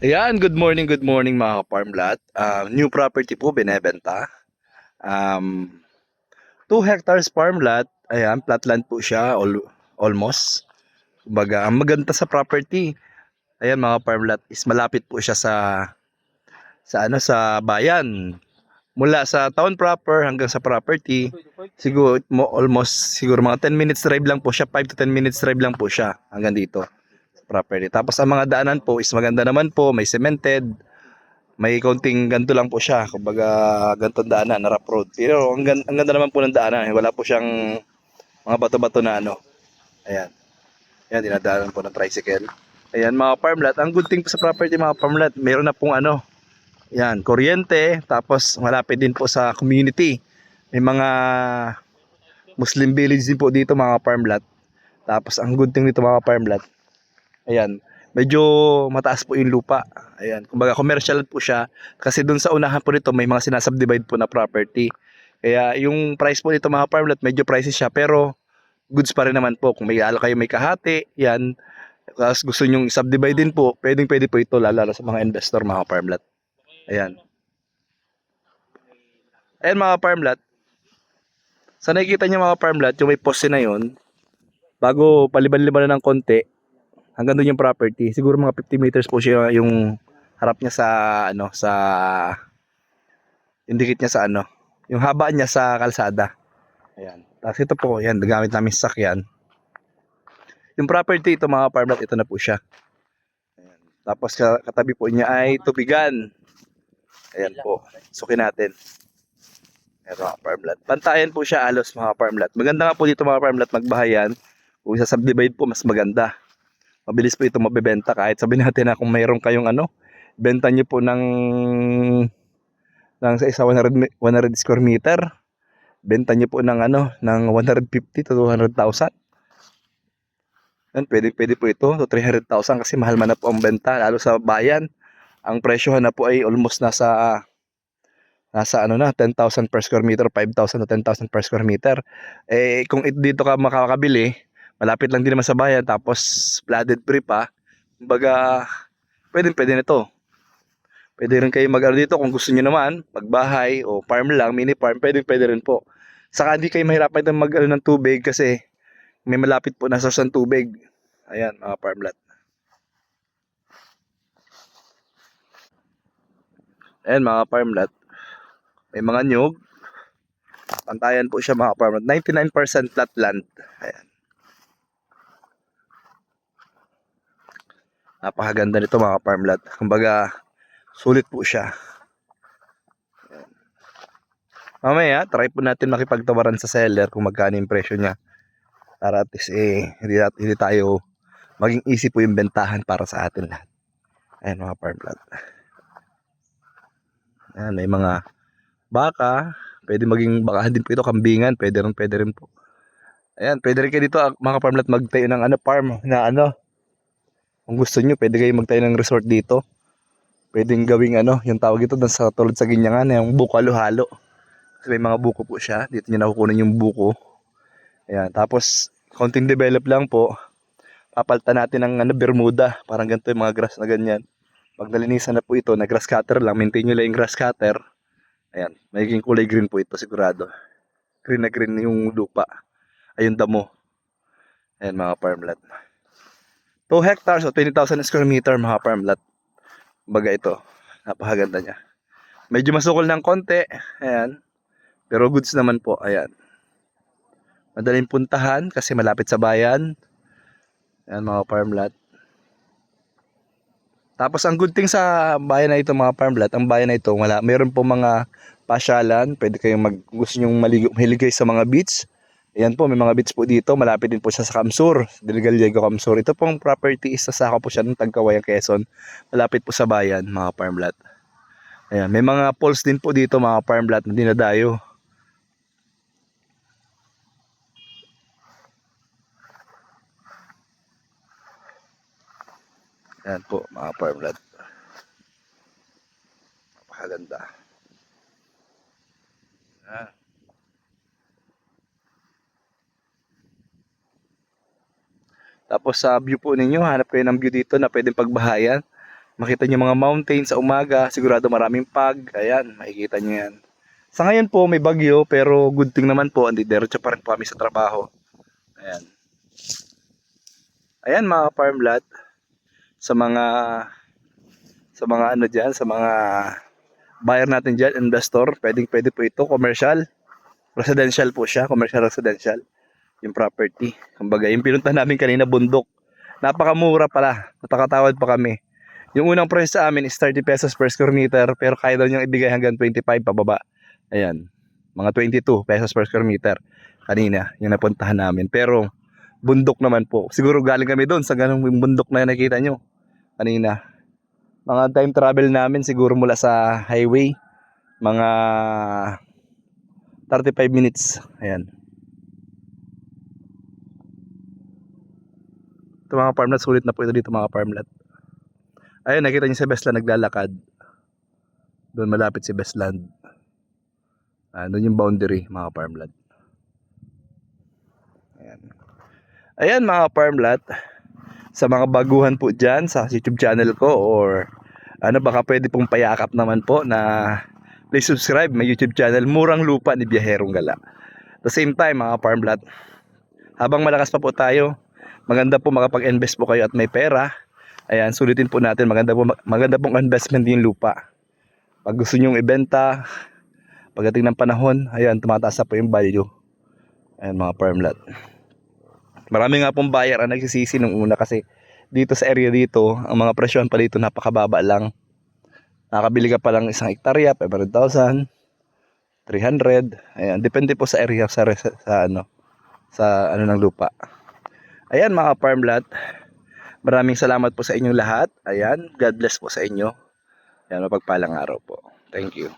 Ayan, good morning, good morning mga farmlat. Uh, new property po binebenta. Um, 2 hectares farmlat. Ayan, flatland po siya all, almost. Kumbaga, ang maganda sa property. Ayan mga farmlat is malapit po siya sa sa ano sa bayan. Mula sa town proper hanggang sa property, siguro mo almost siguro mga 10 minutes drive lang po siya, 5 to 10 minutes drive lang po siya hanggang dito property. Tapos ang mga daanan po is maganda naman po, may cemented, may konting ganto lang po siya, kumbaga ganto daanan, na rough road. Pero ang, ang ganda naman po ng daanan, eh. wala po siyang mga bato-bato na ano. Ayan. Ayan, dinadaanan po ng tricycle. Ayan, mga farmlat. Ang good thing po sa property, mga farmlat, meron na pong ano, yan, kuryente, tapos malapit din po sa community. May mga Muslim village din po dito, mga farmlat. Tapos ang good thing dito, mga farmlat, Ayan. Medyo mataas po yung lupa. Ayan. Kumbaga commercial po siya. Kasi dun sa unahan po nito may mga sinasubdivide po na property. Kaya yung price po nito mga farmland medyo pricey siya. Pero goods pa rin naman po. Kung may alo kayo may kahati, yan. Tapos gusto nyong subdivide din po, pwedeng pwede po ito lalo sa mga investor mga farmland. Ayan. Ayan mga farmland. Sa nakikita niyo mga farmland, yung may poste na yun, bago paliban-liban na ng konti, hanggang doon yung property. Siguro mga 50 meters po siya yung harap niya sa ano sa indicate niya sa ano, yung haba niya sa kalsada. Ayan. Tapos ito po, yan, gamit namin sa sakyan. Yung property ito mga farmland, ito na po siya. Ayan. Tapos ka- katabi po niya ay tubigan. Ayan po. Sukin natin. Ayan mga farmland. Pantayan po siya alos mga farmland. Maganda nga po dito mga farmland magbahayan. Kung sa subdivide po, mas maganda mabilis po ito mabebenta kahit sabihin natin na kung mayroon kayong ano, benta nyo po ng ng sa isa 100, mi- 100 square meter, benta nyo po ng ano, ng 150 to 200,000. Yan, pwede, pwede po ito, to 300,000 kasi mahal man na po ang benta, lalo sa bayan. Ang presyo na po ay almost nasa nasa ano na 10,000 per square meter, 5,000 to 10,000 per square meter. Eh kung it, dito ka makakabili, malapit lang din naman sa bayan tapos flooded free pa kumbaga pwede pwede na to pwede rin kayo mag dito kung gusto niyo naman magbahay o farm lang mini farm pwede pwede rin po. Saka hindi kayo mahirapan din mag ano ng tubig kasi may malapit po na source ng tubig. Ayan mga farmland ayan mga farmland may mga nyug. Pantayan po siya mga farmland 99% flat land. Ayan Napakaganda nito mga farmland. Kumbaga, sulit po siya. Mamaya, try po natin makipagtawaran sa seller kung magkano yung presyo niya. Para at least eh, hindi, hindi tayo maging easy po yung bentahan para sa atin lahat. Ayan mga farmland. Ayan, may mga baka. Pwede maging bakahan din po ito, kambingan. Pwede rin, pwede rin po. Ayan, pwede rin kayo dito ah, mga farmland magtayo ng ano, farm na ano, kung gusto nyo, pwede kayo magtayo ng resort dito. Pwedeng gawing ano, yung tawag ito sa tulad sa Ginyangan, yung buko halo-halo. Kasi may mga buko po siya. Dito nyo nakukunan yung buko. Ayan. Tapos, konting develop lang po. Papalitan natin ng ano, Bermuda. Parang ganito yung mga grass na ganyan. Pag nalinisan na po ito, na grass cutter lang. Maintain nyo lang yung grass cutter. Ayan. Magiging kulay green po ito sigurado. Green na green yung lupa. Ayun damo. Ayan mga farmland. 2 hectares o 20,000 square meter mga farmland. Baga ito. Napakaganda niya. Medyo masukol ng konti. Ayan. Pero goods naman po. Ayan. Madaling puntahan kasi malapit sa bayan. Ayan mga farmland. Tapos ang good thing sa bayan na ito mga farmland, ang bayan na ito, wala, meron po mga pasyalan, pwede kayong mag, gusto nyong maligo, mahiligay sa mga beach. Ayan po, may mga beach po dito, malapit din po siya sa Kamsur, Diligalego Kamsur. Ito pong property is sasaka po siya ng Tagkawayan Quezon, malapit po sa bayan mga farmland. Ayan, may mga poles din po dito mga farmland na dinadayo. Ayan po mga farmland. Napakaganda. Ayan. Tapos sa view po ninyo, hanap kayo ng view dito na pwedeng pagbahayan. Makita nyo mga mountain sa umaga, sigurado maraming pag. Ayan, makikita nyo yan. Sa ngayon po, may bagyo, pero good thing naman po, andi diretso pa rin po kami sa trabaho. Ayan. Ayan mga farm lot. Sa mga sa mga ano diyan, sa mga buyer natin diyan, investor, pwedeng pwede po ito, commercial. Residential po siya, commercial residential. Yung property. Kumbaga, yung pinunta namin kanina bundok. Napakamura pala. Natakatawad pa kami. Yung unang price sa amin is 30 pesos per square meter, pero kaya daw niyang ibigay hanggang 25 pababa. Ayan. Mga 22 pesos per square meter. Kanina, yung napuntahan namin. Pero, bundok naman po. Siguro galing kami doon sa ganung bundok na nakita nyo. Kanina. Mga time travel namin siguro mula sa highway. Mga 35 minutes. Ayan. Ito mga farmlat, sulit na po ito dito mga farmlat. Ayun, nakita niyo si Besland naglalakad. Doon malapit si Bestland. Ah, doon yung boundary mga farmland. Ayan. Ayan mga farmland. Sa mga baguhan po dyan sa YouTube channel ko or ano baka pwede pong payakap naman po na please subscribe my YouTube channel Murang Lupa ni Biyaherong Gala. At the same time mga farmland, habang malakas pa po tayo, maganda po makapag-invest po kayo at may pera. Ayan, sulitin po natin maganda po maganda pong investment yung lupa. Pag gusto nyong ibenta, pagdating ng panahon, ayan, tumataas na po yung value. Ayan, mga farm lot. Marami nga pong buyer ang nagsisisi nung una kasi dito sa area dito, ang mga presyon pa dito napakababa lang. Nakabili ka pa lang isang hektarya, 500,000, 300. Ayan, depende po sa area, sa, res- sa ano, sa ano ng lupa. Ayan mga farm lot. Maraming salamat po sa inyong lahat. Ayan, God bless po sa inyo. Ayan, mapagpalang araw po. Thank you.